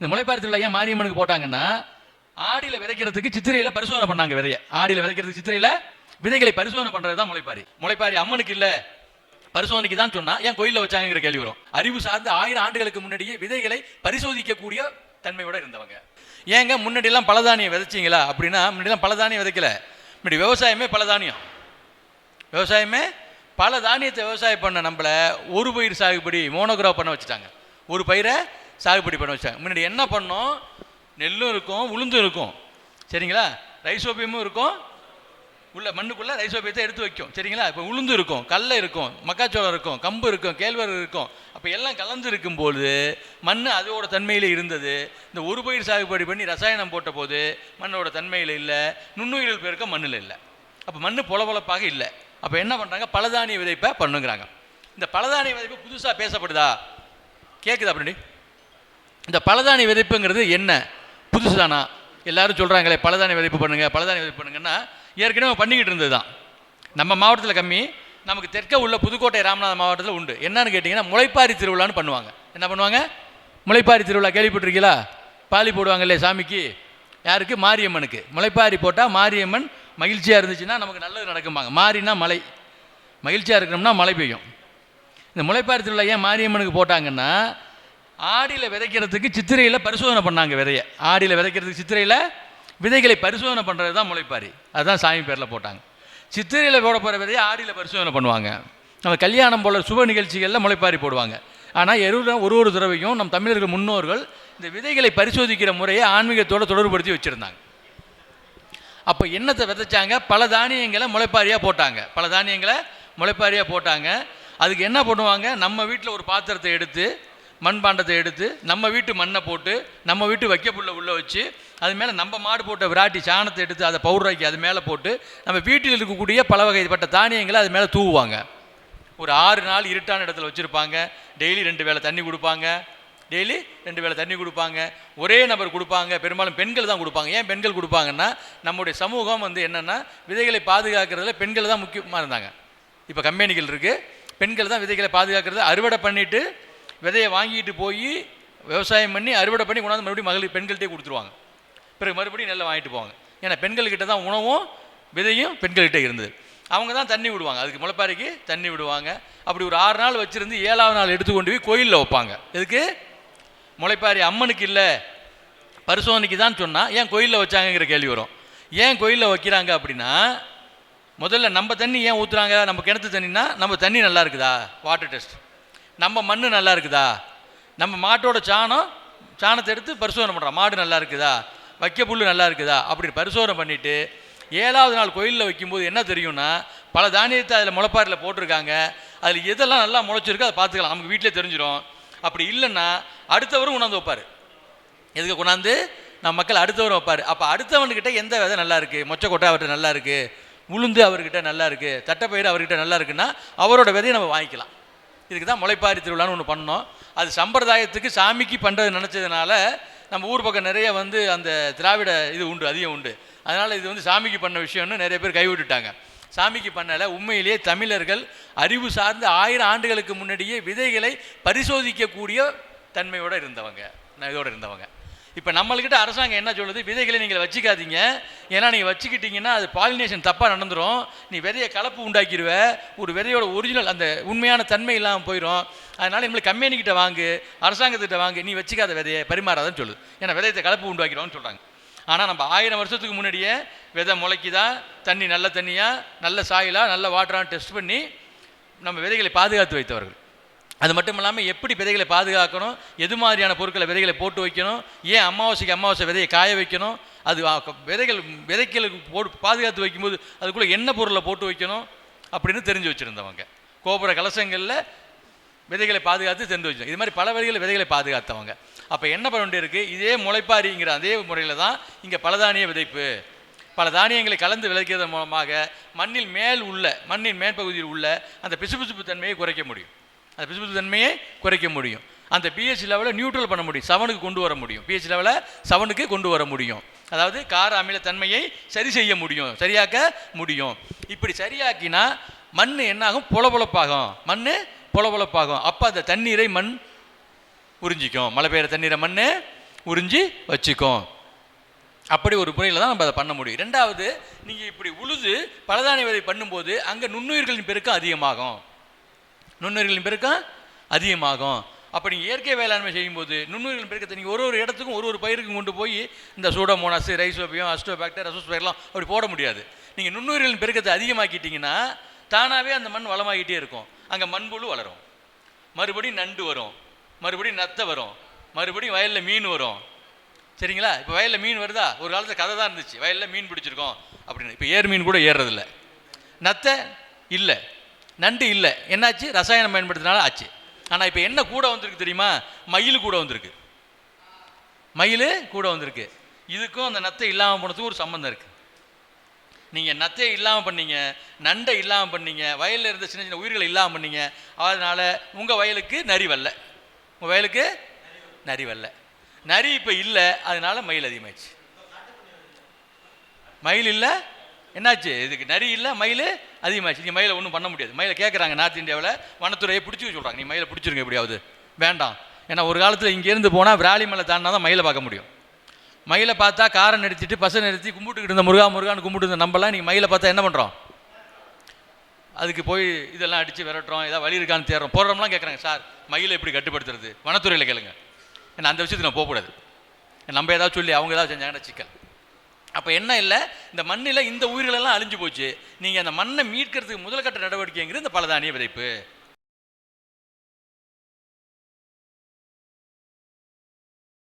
இந்த முளைப்பாரி திருவிழா ஏன் மாரியம்மனுக்கு போட்டாங்கன்னா ஆடியில விதைக்கிறதுக்கு சித்திரையில பரிசோதனை பண்ணாங்க விதைய. ஆடியில விதைக்கிறதுக்கு சித்திரையில விதைகளை பரிசோதனை பண்றது தான் முளைப்பாரி. முளைப்பாரி அம்மனுக்கு இல்ல. பரிசோதனைக்கு தான் சொன்னா ஏன் கோயிலில் வச்சாங்கிற கேள்வி வரும். அறிவு சார்ந்து ஆயிரம் ஆண்டுகளுக்கு முன்னாடியே விதைகளை பரிசோதிக்கக்கூடிய தன்மையோட இருந்தவங்க. ஏங்க முன்னாடிலாம் பலதானியம் விதைச்சீங்களா? அப்படின்னா முன்னாடிலாம் பலதானியம் விதைக்கல. முன்னாடி விவசாயமே பலதானியம். விவசாயமே பல தானியத்தை விவசாயம் பண்ண நம்மளை ஒரு பயிர் சாகுபடி மோனோகிராஃப் பண்ண வச்சுட்டாங்க. ஒரு பயிரை சாகுபடி பண்ண வச்சாங்க. முன்னாடி என்ன பண்ணோம்? நெல்லும் இருக்கும் உளுந்தும் இருக்கும். சரிங்களா? ரைசோபியமும் இருக்கும். உள்ள மண்ணுக்குள்ள ரைசோபியத்தை எடுத்து வைக்கும். சரிங்களா? இப்போ உளுந்து இருக்கும் கடலை இருக்கும் மக்காச்சோளம் இருக்கும் கம்பு இருக்கும் கேழ்வரகு இருக்கும். அப்போ எல்லாம் கலந்து இருக்கும்போது மண் அதோட தன்மையில் இருந்தது. இந்த ஒரு பயிர் சாகுபடி பண்ணி ரசாயனம் போட்ட போது மண்ணோட தன்மையில் இல்லை நுண்ணுயிர்கள் பெருக்க மண்ணில் இல்லை. அப்போ மண் பொலபொலப்பாக இல்லை. அப்போ என்ன பண்ணுறாங்க பலதானிய விதைப்பை பண்ணுங்கிறாங்க. இந்த பலதானிய விதைப்பு புதுசாக பேசப்படுதா? கேட்குதா அப்படி இந்த பலதானி விதைப்புங்கிறது என்ன? புதுசு தானா எல்லாரும் சொல்கிறாங்களே பலதானி விதைப்பு பண்ணுங்கள் பலதானி விதைப்பு பண்ணுங்கன்னா ஏற்கனவே பண்ணிக்கிட்டு இருந்தது தான் நம்ம மாவட்டத்தில் கம்மி நமக்கு தெற்க உள்ள புதுக்கோட்டை ராமநாதன் மாவட்டத்தில் உண்டு. என்னன்னு கேட்டிங்கன்னா முளைப்பாரி திருவிழான்னு பண்ணுவாங்க. என்ன பண்ணுவாங்க? முளைப்பாரி திருவிழா கேள்விப்பட்டிருக்கீங்களா? பாலி போடுவாங்க இல்லையா சாமிக்கு. யாருக்கு? மாரியம்மனுக்கு. முளைப்பாரி போட்டால் மாரியம்மன் மகிழ்ச்சியாக இருந்துச்சுன்னா நமக்கு நல்லது நடக்குமாங்க மாறினா மழை மகிழ்ச்சியாக இருக்கணும்னா மழை பெய்யும். இந்த முளைப்பாரி திருவிழா ஏன் மாரியம்மனுக்கு போட்டாங்கன்னா ஆடியில் விதைக்கிறதுக்கு சித்திரையில் பரிசோதனை பண்ணாங்க விதையை. ஆடியில் விதைக்கிறதுக்கு சித்திரையில் விதைகளை பரிசோதனை பண்ணுறது தான் முளைப்பாரி. அதுதான் சாமி பேரில் போட்டாங்க. சித்திரையில் போட போகிற விதையை ஆடியில் பரிசோதனை பண்ணுவாங்க. நம்ம கல்யாணம் போல சுப நிகழ்ச்சிகளில் முளைப்பாரி போடுவாங்க. ஆனால் எருவில் ஒரு ஒரு தடவையும் நம் தமிழர்கள் முன்னோர்கள் இந்த விதைகளை பரிசோதிக்கிற முறையை ஆன்மீகத்தோடு தொடர்புபடுத்தி வச்சுருந்தாங்க. அப்போ என்னத்தை விதைச்சாங்க? பல தானியங்களை முளைப்பாரியாக போட்டாங்க. பல தானியங்களை முளைப்பாரியாக போட்டாங்க. அதுக்கு என்ன பண்ணுவாங்க? நம்ம வீட்டில் ஒரு பாத்திரத்தை எடுத்து மண்பாண்டத்தை எடுத்து நம்ம வீட்டு மண்ணை போட்டு நம்ம வீட்டு வைக்கப்புள்ள உள்ளே வச்சு அது மேலே நம்ம மாடு போட்ட விராட்டி சாணத்தை எடுத்து அதை பவுடராக்கி அது மேலே போட்டு நம்ம வீட்டில் இருக்கக்கூடிய பல வகைப்பட்ட தானியங்களை அது மேலே தூவுவாங்க. ஒரு ஆறு நாள் இருட்டான இடத்துல வச்சுருப்பாங்க. டெய்லி ரெண்டு வேளை தண்ணி கொடுப்பாங்க. டெய்லி ரெண்டு வேளை தண்ணி கொடுப்பாங்க. ஒரே நபர் கொடுப்பாங்க. பெரும்பாலும் பெண்கள் தான் கொடுப்பாங்க. ஏன் பெண்கள் கொடுப்பாங்கன்னா நம்முடைய சமூகம் வந்து என்னென்னா விதைகளை பாதுகாக்கிறதுல பெண்கள் தான் முக்கியமாக இருந்தாங்க. இப்போ கம்பெனிகள் இருக்குது பெண்கள் தான் விதைகளை பாதுகாக்கிறது அறுவடை பண்ணிவிட்டு விதையை வாங்கிட்டு போய் விவசாயம் பண்ணி அறுவடை பண்ணி கொண்டாந்து மறுபடியும் மகளிர் பெண்கள்கிட்டே கொடுத்துருவாங்க. பிறகு மறுபடியும் நெல்லை வாங்கிட்டு போவாங்க. ஏன்னா பெண்கள்கிட்ட தான் உணவும் விதையும் பெண்கள்கிட்ட இருந்தது. அவங்க தான் தண்ணி விடுவாங்க. அதுக்கு முளைப்பாரிக்கு தண்ணி விடுவாங்க. அப்படி ஒரு ஆறு நாள் வச்சுருந்து ஏழாவது நாள் எடுத்து கொண்டு போய் கோயிலில் வைப்பாங்க. எதுக்கு? முளைப்பாரி அம்மனுக்கு இல்லை. பரிசோதனைக்கு தான் சொன்னால் ஏன் கோயிலில் வச்சாங்கங்கிற கேள்வி வரும். ஏன் கோயிலில் வைக்கிறாங்க அப்படின்னா முதல்ல நம்ம தண்ணி ஏன் ஊற்றுறாங்க நம்ம கிணத்து தண்ணினா நம்ம தண்ணி நல்லா இருக்குதா? வாட்டர் டெஸ்ட் நம்ம மண் நல்லா இருக்குதா? நம்ம மாட்டோட சாணம் சாணத்தை எடுத்து பரிசோதனை பண்ணுறோம் மாடு நல்லா இருக்குதா? வைக்க புல் நல்லா இருக்குதா? அப்படி பரிசோதனை பண்ணிவிட்டு ஏழாவது நாள் கோயிலில் வைக்கும்போது என்ன தெரியும்னா பல தானியத்தை அதில் முளைப்பாரில் போட்டிருக்காங்க. அதில் எதெல்லாம் நல்லா முளைச்சிருக்கோ அதை பார்த்துக்கலாம். நமக்கு வீட்டிலே தெரிஞ்சிடும் அப்படி இல்லைன்னா அடுத்தவரும் கொண்டாந்து வைப்பார். எதுக்கு கொண்டாந்து? நம்ம மக்கள் அடுத்தவரும் வைப்பார். அப்போ அடுத்தவன்கிட்ட எந்த விதை நல்லா இருக்குது மொச்சக்கொட்டை அவர்கிட்ட நல்லா இருக்குது உளுந்து அவர்கிட்ட நல்லா இருக்குது தட்டைப்பயிறு அவர்கிட்ட நல்லா இருக்குன்னா அவரோட விதையை நம்ம வாங்கிக்கலாம். இதுக்கு தான் முளைப்பாரி திருவிழான்னு ஒன்று பண்ணோம். அது சம்பிரதாயத்துக்கு சாமிக்கு பண்ணுறது நினச்சதுனால நம்ம ஊர் பக்கம் நிறைய வந்து அந்த திராவிட இது உண்டு அதிகம் உண்டு. அதனால் இது வந்து சாமிக்கு பண்ண விஷயம்னு நிறைய பேர் கைவிட்டுட்டாங்க. சாமிக்கு பண்ணலை உண்மையிலேயே தமிழர்கள் அறிவு சார்ந்த ஆயிரம் ஆண்டுகளுக்கு முன்னாடியே விதைகளை பரிசோதிக்கக்கூடிய தன்மையோடு இருந்தவங்க இதோடு இருந்தவங்க. இப்போ நம்மள்கிட்ட அரசாங்கம் என்ன சொல்லுது? விதைகளை நீங்கள் வச்சுக்காதீங்க. ஏன்னா நீங்கள் வச்சுக்கிட்டிங்கன்னா அது பாலினேஷன் தப்பாக நடந்துரும். நீ விதையை கலப்பு உண்டாக்கிடுவ ஒரு விதையோட ஒரிஜினல் அந்த உண்மையான தன்மை இல்லாமல் போயிடும் அதனால் நம்மளை கம்பெனிக்கிட்ட வாங்கு அரசாங்கத்திட்ட வாங்கு நீ வச்சுக்காத விதையை பரிமாறாதன்னு சொல்லுது ஏன்னா விதையத்தை கலப்பு உண்டாக்கிடுவான்னு சொல்கிறாங்க ஆனால் நம்ம ஆயிரம் வருஷத்துக்கு முன்னாடியே விதை முளைக்குதா? தண்ணி நல்ல தண்ணியாக நல்ல சாயிலா நல்ல வாட்டரான்னு டெஸ்ட் பண்ணி நம்ம விதைகளை பாதுகாத்து வைத்தவர்கள். அது மட்டும் இல்லாமல் எப்படி விதைகளை பாதுகாக்கணும்? எது மாதிரியான பொருட்களை விதைகளை போட்டு வைக்கணும்? ஏன் அமாவாசைக்கு அமாவாசை விதையை காய வைக்கணும்? அது விதைகள் விதைகளுக்கு போட்டு பாதுகாத்து வைக்கும்போது அதுக்குள்ளே என்ன பொருளை போட்டு வைக்கணும் அப்படின்னு தெரிஞ்சு வச்சுருந்தவங்க. கோபுர கலசங்களில் விதைகளை பாதுகாத்து தெரிந்து வச்சு இது மாதிரி பல வழிகளில் விதைகளை பாதுகாத்தவங்க. அப்போ என்ன பண்ண வேண்டியிருக்கு? இதே முளைப்பாரிங்கிற அதே முறையில் தான் இங்கே பலதானிய விதைப்பு. பல தானியங்களை கலந்து விதைக்கிறது மூலமாக மண்ணில் மேல் உள்ள மண்ணின் மேற்பகுதியில் உள்ள அந்த பிசுபிசுப்பு தன்மையை குறைக்க முடியும். அந்த பிசுபிசுப்பு தன்மையை குறைக்க முடியும். அந்த பிஹெச் லெவலை நியூட்ரல் பண்ண முடியும். செவனுக்கு கொண்டு வர முடியும். பிஹெச் லெவலை செவனுக்கு கொண்டு வர முடியும். அதாவது கார அமிலத்தன்மையை சரி செய்ய முடியும். சரியாக்க முடியும். இப்படி சரியாக்கினா மண் என்னாகும்? புலபுலப்பாகும். மண் புலபுலப்பாகும். அப்போ அந்த தண்ணீரை மண் உறிஞ்சிக்கும். மழை பெய்கிற தண்ணீரை மண் உறிஞ்சி வச்சுக்கும். அப்படி ஒரு முறையில் தான் நம்ம அதை பண்ண முடியும். ரெண்டாவது நீங்கள் இப்படி உழுது பலதானிய விதை பண்ணும்போது அங்கே நுண்ணுயிர்களின் பெருக்கம் அதிகமாகும். நுண்ணுயிர்களின் பெருக்கம் அதிகமாகும். அப்போ நீங்கள் இயற்கை வேளாண்மை செய்யும்போது நுண்ணுயிர்களின் பெருக்கத்தை நீங்கள் ஒரு ஒரு இடத்துக்கும் ஒரு ஒரு பயிருக்கும் கொண்டு போய் இந்த சூடமோனாஸ் ரைசோபியம் அஸ்டோபாக்டர் அசோஸ்பயர்லாம் அப்படி போட முடியாது. நீங்கள் நுண்ணுயிர்களின் பெருக்கத்தை அதிகமாக்கிட்டீங்கன்னா தானாகவே அந்த மண் வளமாகிட்டே இருக்கும். அங்கே மண்புழு வளரும். மறுபடியும் நண்டு வரும். மறுபடியும் நத்தை வரும். மறுபடியும் வயலில் மீன் வரும். சரிங்களா? இப்போ வயலில் மீன் வருதா? ஒரு காலத்தில் கதை தான் இருந்துச்சு. வயலில் மீன் பிடிச்சிருக்கோம் அப்படின்னு. இப்போ ஏர் மீன் கூட ஏறுறதில்ல நத்தை இல்லை. நண்டு இல்லை. என்னாச்சு? ரசாயனம் பயன்படுத்தினால ஆச்சு. ஆனால் இப்போ என்ன கூட வந்திருக்கு தெரியுமா? மயில் கூட வந்திருக்கு. மயில் கூட வந்திருக்கு. இதுக்கும் அந்த நத்தை இல்லாமல் போனதுக்கும் ஒரு சம்மந்தம் இருக்குது நீங்கள் நத்தையை இல்லாமல் பண்ணீங்க நண்டை இல்லாமல் பண்ணீங்க வயலில் இருந்த சின்ன சின்ன உயிர்களை இல்லாமல் பண்ணீங்க அதனால் உங்கள் வயலுக்கு நரி வரல. உங்கள் வயலுக்கு நரி வரல. நரி இப்போ இல்லை அதனால் மயில் அதிகமாயிடுச்சு. மயில் இல்லை என்னாச்சு? இதுக்கு நரி இல்லை மயில்? அதிகமாச்சு. நீங்கள் மயிலை ஒன்றும் பண்ண முடியாது. மயிலை கேட்குறாங்க நார்த் இந்தியாவில் வனத்துறையை பிடிச்சி சொல்கிறாங்க நீ மயிலை பிடிச்சிருங்க எப்படியாவது. வேண்டாம். ஏன்னா ஒரு காலத்தில் இங்கேருந்து போனால் விராலி மலை தாண்டினா தான் மயிலை பார்க்க முடியும். மயிலை பார்த்தா காரை நிறுத்திட்டு பஸ்ஸை நிறுத்தி கும்பிட்டுக்கிட்டு இருந்த முருகா முருகான்னு கும்பிட்டு இருந்த நம்மலாம் நீங்கள் மயிலை பார்த்தா என்ன பண்ணுறோம் அதுக்கு போய் இதெல்லாம் அடித்து விரட்டுறோம். ஏதாவது வழி இருக்கான்னு தேடுறோம். போடுறோம்லாம் கேட்குறாங்க சார் மயிலை எப்படி கட்டுப்படுத்துறது? வனத்துறையில் கேளுங்க. ஏன்னா அந்த விஷயத்துக்கு நான் போகக்கூடாது. நம்ம ஏதாவது சொல்லி அவங்க ஏதாவது செஞ்சாங்கன்னா சிக்கல். அப்போ என்ன இல்லை? இந்த மண்ணில் இந்த உயிர்களெல்லாம் அழிஞ்சு போச்சு. நீங்கள் அந்த மண்ணை மீட்கிறதுக்கு முதல் கட்ட நடவடிக்கைங்கிறது இந்த பலதானிய விதைப்பு.